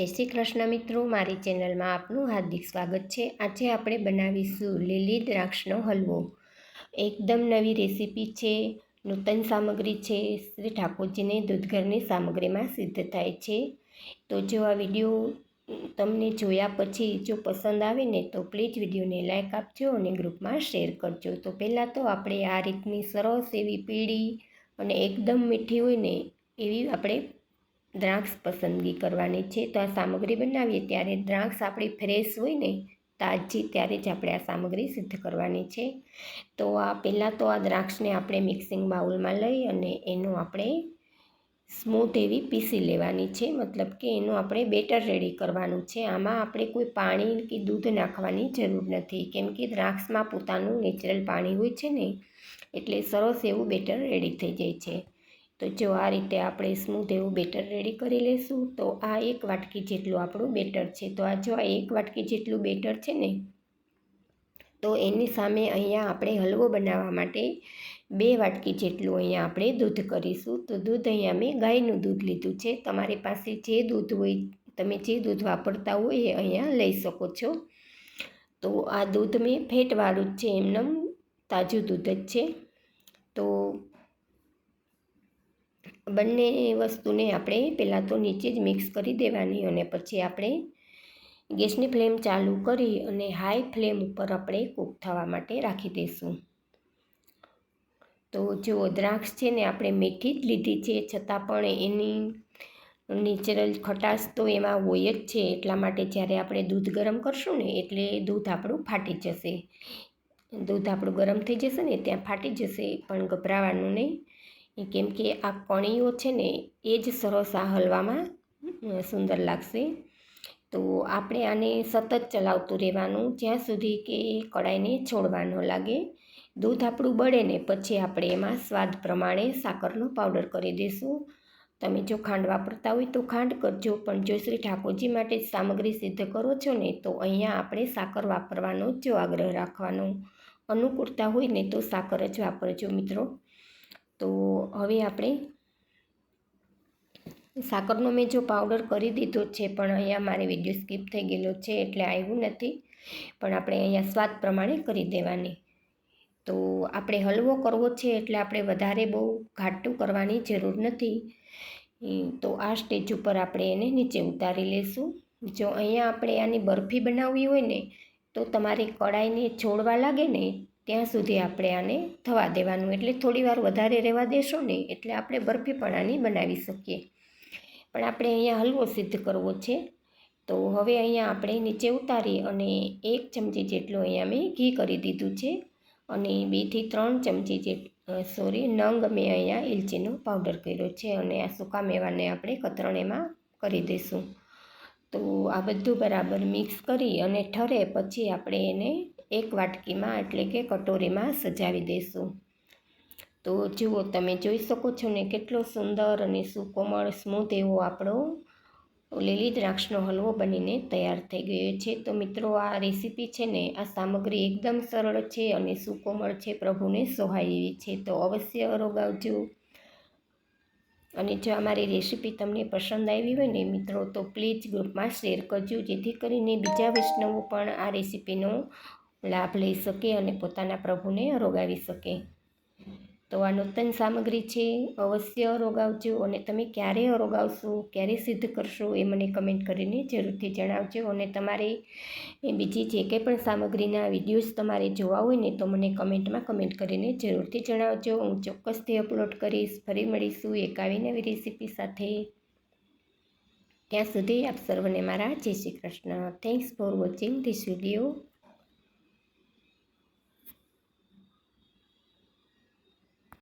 જય શ્રી કૃષ્ણ મિત્રો, મારી ચેનલમાં આપનું હાર્દિક સ્વાગત છે. આજે આપણે બનાવીશું લીલી દ્રાક્ષનો હલવો. એકદમ નવી રેસીપી છે, નૂતન સામગ્રી છે, શ્રી ઠાકોરજીને દૂધઘરની સામગ્રીમાં સિદ્ધ થાય છે. તો જો આ વીડિયો તમને જોયા પછી જો પસંદ આવે ને તો પ્લીઝ વિડીયોને લાઇક આપજો અને ગ્રુપમાં શેર કરજો. તો પહેલાં તો આપણે આ રીતની સરસ એવી પીળી અને એકદમ મીઠી હોય ને એવી આપણે દ્રાક્ષ પસંદગી કરવાની છે. તો આ સામગ્રી બનાવીએ ત્યારે દ્રાક્ષ આપણી ફ્રેશ હોય ને, તાજી, ત્યારે જ આપણે આ સામગ્રી સિદ્ધ કરવાની છે. તો આ પહેલાં તો આ દ્રાક્ષને આપણે મિક્સિંગ બાઉલમાં લઈ અને એનું આપણે સ્મૂથ એવી પીસી લેવાની છે. મતલબ કે એનું આપણે બેટર રેડી કરવાનું છે. આમાં આપણે કોઈ પાણી કે દૂધ નાખવાની જરૂર નથી. કેમ કે દ્રાક્ષમાં પોતાનું નેચરલ પાણી હોય છે ને, એટલે સરસ એવું બેટર રેડી થઈ જાય છે. તો જો આ રીતે આપણે સ્મૂથ એવું બેટર રેડી કરી લઈશું તો આ એક વાટકી જેટલું આપણું બેટર છે. તો આ જો આ એક વાટકી જેટલું બેટર છે ને, તો એની સામે અહીંયા આપણે હલવો બનાવવા માટે બે વાટકી જેટલું અહીંયા આપણે દૂધ કરીશું. તો દૂધ અહીંયા મેં ગાયનું દૂધ લીધું છે. તમારી પાસે જે દૂધ હોય, તમે જે દૂધ વાપરતા હોય એ અહીંયા લઈ શકો છો. તો આ દૂધ મેં ફેટવાળું જ છે, એમનેમ તાજું દૂધ જ છે. તો બંને વસ્તુને આપણે પહેલાં તો નીચે જ મિક્સ કરી દેવાની અને પછી આપણે ગેસની ફ્લેમ ચાલુ કરી અને હાઈ ફ્લેમ ઉપર આપણે કૂક થવા માટે રાખી દઈશું. તો જો દ્રાક્ષ છે ને આપણે મીઠી જ લીધી છે, છતાં પણ એની નેચરલ ખટાશ તો એમાં હોય જ છે, એટલા માટે જ્યારે આપણે દૂધ ગરમ કરશું ને એટલે દૂધ આપણું ફાટી જશે. દૂધ આપણું ગરમ થઈ જશે ને ત્યાં ફાટી જશે, પણ ગભરાવાનું નહીં. કેમ કે આ કણીઓ છે ને, એ જ સરસ આ હલવામાં સુંદર લાગશે. તો આપણે આને સતત ચલાવતું રહેવાનું, જ્યાં સુધી કે કડાઈને છોડવા ન લાગે. દૂધ આપણું બળે ને, પછી આપણે એમાં સ્વાદ પ્રમાણે સાકરનો પાવડર કરી દઈશું. તમે જો ખાંડ વાપરતા હોય તો ખાંડ કરજો, પણ જો શ્રી ઠાકોરજી માટે સામગ્રી સિદ્ધ કરો છો ને, તો અહીંયા આપણે સાકર વાપરવાનો જ આગ્રહ રાખવાનો. અનુકૂળતા હોય ને, તો સાકર જ વાપરજો મિત્રો. તો હવે આપણે સાકરનો મેં જો પાવડર કરી દીધો છે, પણ અહીંયા મારે વીડિયો સ્કીપ થઈ ગયેલો છે એટલે આવ્યું નથી. પણ આપણે અહીંયા સ્વાદ પ્રમાણે કરી દેવાની. તો આપણે હલવો કરવો છે એટલે આપણે વધારે બહુ ઘાટું કરવાની જરૂર નથી. તો આ સ્ટેજ ઉપર આપણે એને નીચે ઉતારી લઈશું જો અહીંયા આપણે આની બરફી બનાવવી હોય ને, તો તમારી કડાઈને છોડવા લાગે ને ત્યાં સુધી આપણે આને થવા દેવાનું. એટલે થોડી વાર વધારે રહેવા દેશો ને એટલે આપણે બરફી પણ આની બનાવી શકીએ. પણ આપણે અહીંયા હલવો સિદ્ધ કરવો છે. તો હવે અહીંયા આપણે નીચે ઉતારી અને એક ચમચી જેટલું અહીંયા મેં ઘી કરી દીધું છે. અને બેથી ત્રણ ચમચી જે સોરી, નંગ મેં અહીંયા ઇલચીનો પાવડર કર્યો છે અને આ સૂકા મેવાને આપણે કતરણેમાં કરી દઈશું. તો આ બધું બરાબર મિક્સ કરી અને ઠરે પછી આપણે એને એક વાટકીમાં એટલે કે કટોરીમાં સજાવી દઈશું તો જુઓ, તમે જોઈ શકો છો ને કેટલો સુંદર અને સુકોમળ સ્મૂથ એવો આપણો લીલી દ્રાક્ષનો હલવો બનીને તૈયાર થઈ ગયો છે. તો મિત્રો, આ રેસીપી છે ને, આ સામગ્રી એકદમ સરળ છે અને સુકોમળ છે પ્રભુને સોહાય એવી છે. તો અવશ્ય અરોગાવજો. અને જો અમારી રેસીપી તમને પસંદ આવી હોય ને મિત્રો, તો પ્લીઝ ગ્રુપમાં શેર કરજો, જેથી કરીને બીજા વૈષ્ણવો પણ આ રેસીપીનો લાભ લઈ શકે અને પોતાના પ્રભુને રોગાવી શકે. તો આ નૂતન સામગ્રી છે, અવશ્ય રોગાવજો અને તમે ક્યારે રોગાવશો, ક્યારે સિદ્ધ કરશો એ મને કમેન્ટ કરીને જરૂરથી જણાવજો અને તમારે બીજી જે કંઈ પણ સામગ્રીના વિડીયોઝ તમારે જોવા હોય ને તો મને કમેન્ટમાં કમેન્ટ કરીને જરૂરથી જણાવજો. હું ચોક્કસથી અપલોડ કરીશ, ફરી મળીશું એક આવી નવી રેસીપી સાથે. ત્યાં સુધી આપ સર્વને મારા Jai Shri Krishna. Thanks for watching this video